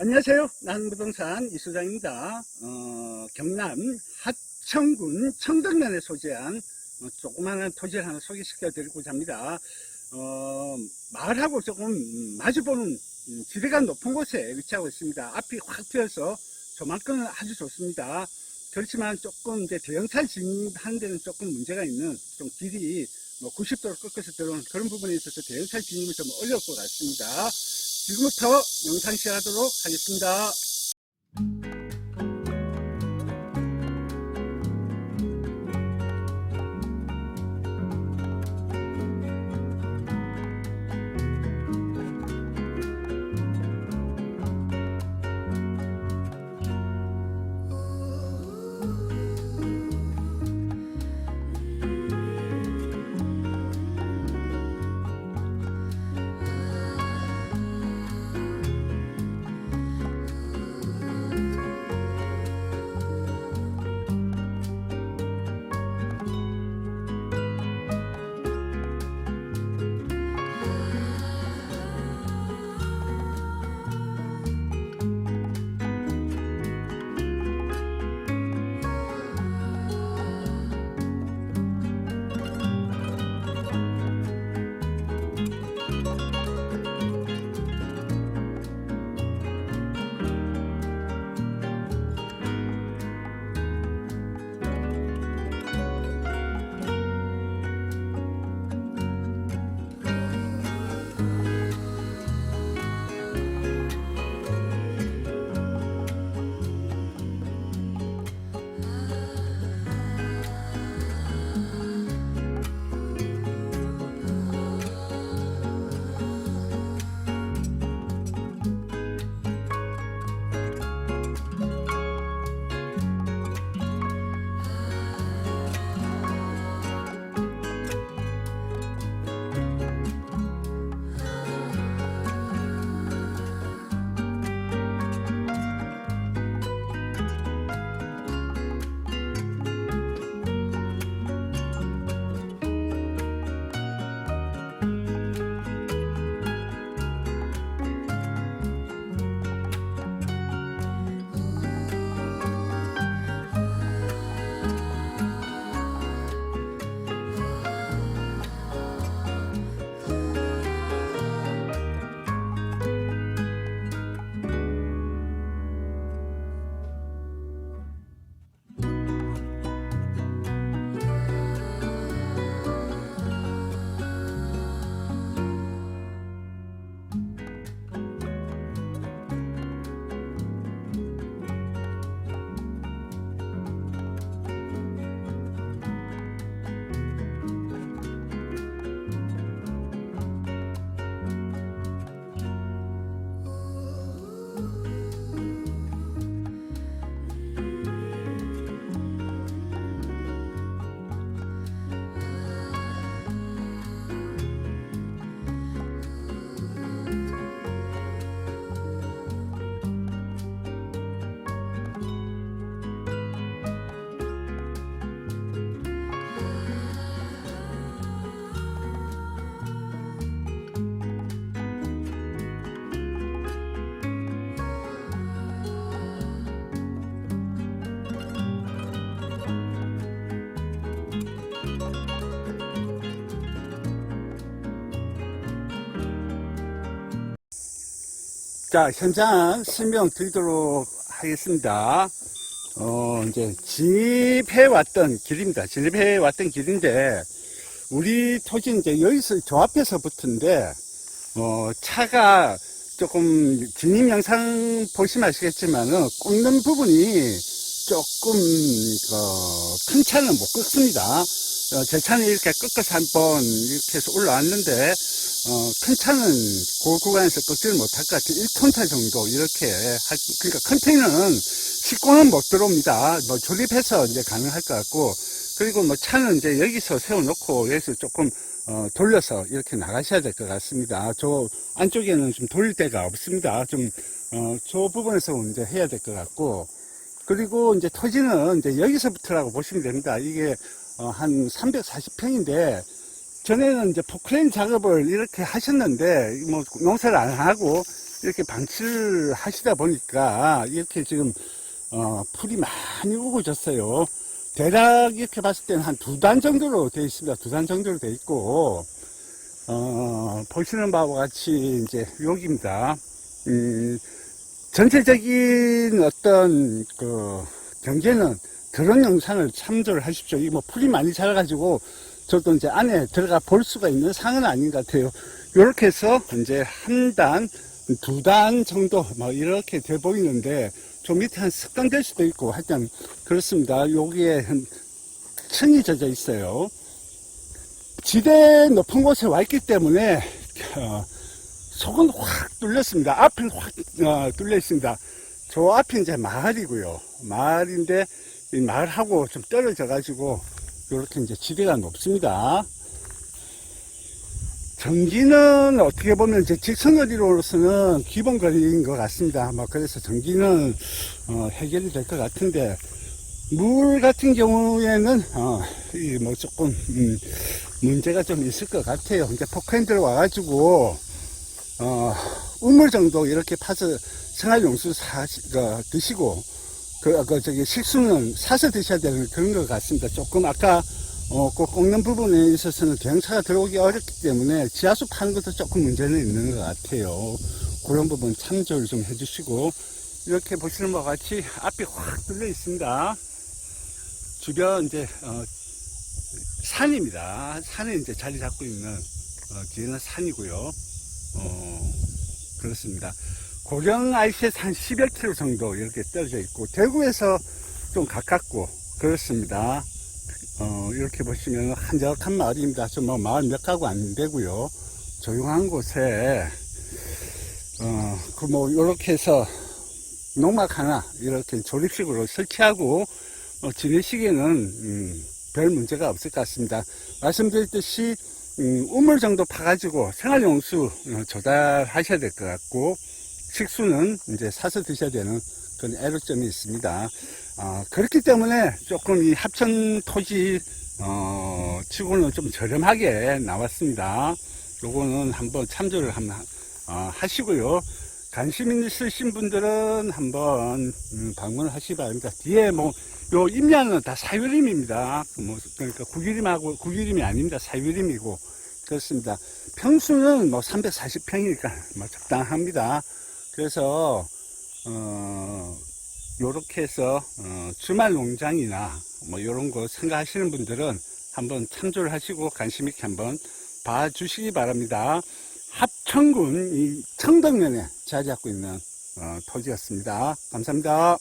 안녕하세요. 나한부동산 이수장입니다. 어, 경남 하천군 청덕면에 소재한 어, 조그마한 토지를 하나 소개시켜 드리고자 합니다. 어, 마을하고 조금 마주보는 음, 지대가 높은 곳에 위치하고 있습니다. 앞이 확 트여서 조망권은 아주 좋습니다. 그렇지만 조금 이제 대형차 진입하는 데는 조금 문제가 있는 좀 길이 뭐 90도로 꺾어서 들어오는 그런 부분에 있어서 대형차 진입은 좀 어려울 것 같습니다. 지금부터 영상 시작하도록 하겠습니다. 자, 현장 설명 드리도록 하겠습니다. 어, 이제 진입해 왔던 길입니다. 진입해 왔던 길인데, 우리 토지는 이제 여기서 저 앞에서부터인데, 어, 차가 조금 진입 영상 보시면 아시겠지만은 꺾는 부분이 조금, 어, 큰 차는 못 꺾습니다. 어, 제 차는 이렇게 꺾어서 한 번 이렇게 해서 올라왔는데, 어, 큰 차는 그 구간에서 꺾지를 못할 것 같아요. 1톤 차 정도 이렇게 할, 그러니까 컨테이너는 싣고는 못 들어옵니다. 뭐 조립해서 이제 가능할 것 같고 그리고 뭐 차는 이제 여기서 세워놓고 여기서 조금 어, 돌려서 이렇게 나가셔야 될 것 같습니다. 저 안쪽에는 좀 돌릴 데가 없습니다. 좀, 어, 저 부분에서 이제 해야 될 것 같고 그리고 이제 토지는 이제 여기서부터라고 보시면 됩니다. 이게 어, 한 340평인데 전에는 이제 포크레인 작업을 이렇게 하셨는데 뭐 농사를 안 하고 이렇게 방치를 하시다 보니까 이렇게 지금 어, 풀이 많이 우거졌어요. 대략 이렇게 봤을 때는 한 두 단 정도로 되어 있습니다. 두 단 정도로 되어 있고, 어, 보시는 바와 같이 이제 여기입니다. 음, 전체적인 어떤 그 경제는 그런 영상을 참조를 하십시오. 이뭐 풀이 많이 자라가지고 저도 이제 안에 들어가 볼 수가 있는 상은 아닌 것 같아요. 이렇게 해서 이제 한 단, 두 단 정도 막 이렇게 돼 보이는데 좀 밑에 한 습관 될 수도 있고 하여튼 그렇습니다. 여기에 한 층이 젖어 있어요. 지대 높은 곳에 와 있기 때문에 어, 속은 확 뚫렸습니다. 앞은 확 어, 뚫려 있습니다. 저 앞이 이제 마을이고요. 마을인데 이 마을하고 좀 떨어져 가지고 이렇게 이제 지대가 높습니다. 전기는 어떻게 보면 이제 직선거리로서는 기본 거리인 것 같습니다. 뭐 그래서 전기는 어, 해결이 될 것 같은데 물 같은 경우에는 어, 이뭐 조금 음, 문제가 좀 있을 것 같아요. 이제 포크핸들 와가지고 어, 우물 정도 이렇게 파서 생활용수 사 그, 드시고 그, 그 저기 식수는 사서 드셔야 되는 그런 것 같습니다. 조금 아까 어, 그 꺾는 부분에 있어서는 대형차가 들어오기 어렵기 때문에 지하수 파는 것도 조금 문제는 있는 것 같아요. 그런 부분 참조를 좀 해주시고, 이렇게 보시는 바와 같이 앞이 확 뚫려 있습니다. 주변 이제, 어, 산입니다. 산에 이제 자리 잡고 있는, 어, 뒤에는 산이고요. 어, 그렇습니다. 고령 IC에서 한 10여 킬로 정도 이렇게 떨어져 있고, 대구에서 좀 가깝고, 그렇습니다. 어, 이렇게 보시면 한적한 마을입니다. 좀뭐 마을 몇 가구 안 되고요. 조용한 곳에, 어, 그 뭐, 요렇게 해서 농막 하나 이렇게 조립식으로 설치하고, 어, 지내시기에는, 음, 별 문제가 없을 것 같습니다. 말씀드렸듯이, 음, 우물 정도 파가지고 생활용수 어, 조달하셔야 될 것 같고, 식수는 이제 사서 드셔야 되는 그런 애로점이 있습니다. 어, 그렇기 때문에 조금 이 합천 토지, 어, 치고는 좀 저렴하게 나왔습니다. 요거는 한번 참조를 한번, 어, 하시고요. 관심 있으신 분들은 한번, 음, 방문을 하시기 바랍니다. 뒤에 뭐, 요 임야는 다 사유림입니다. 뭐, 그러니까 구기림하고, 구기림이 아닙니다. 사유림이고. 그렇습니다. 평수는 뭐 340평이니까 뭐 적당합니다. 그래서, 어, 요렇게 해서 어, 주말 농장이나 뭐 이런 거 생각하시는 분들은 한번 참조를 하시고 관심 있게 한번 봐주시기 바랍니다. 합천군 이 청덕면에 자리 잡고 있는 어, 토지였습니다. 감사합니다.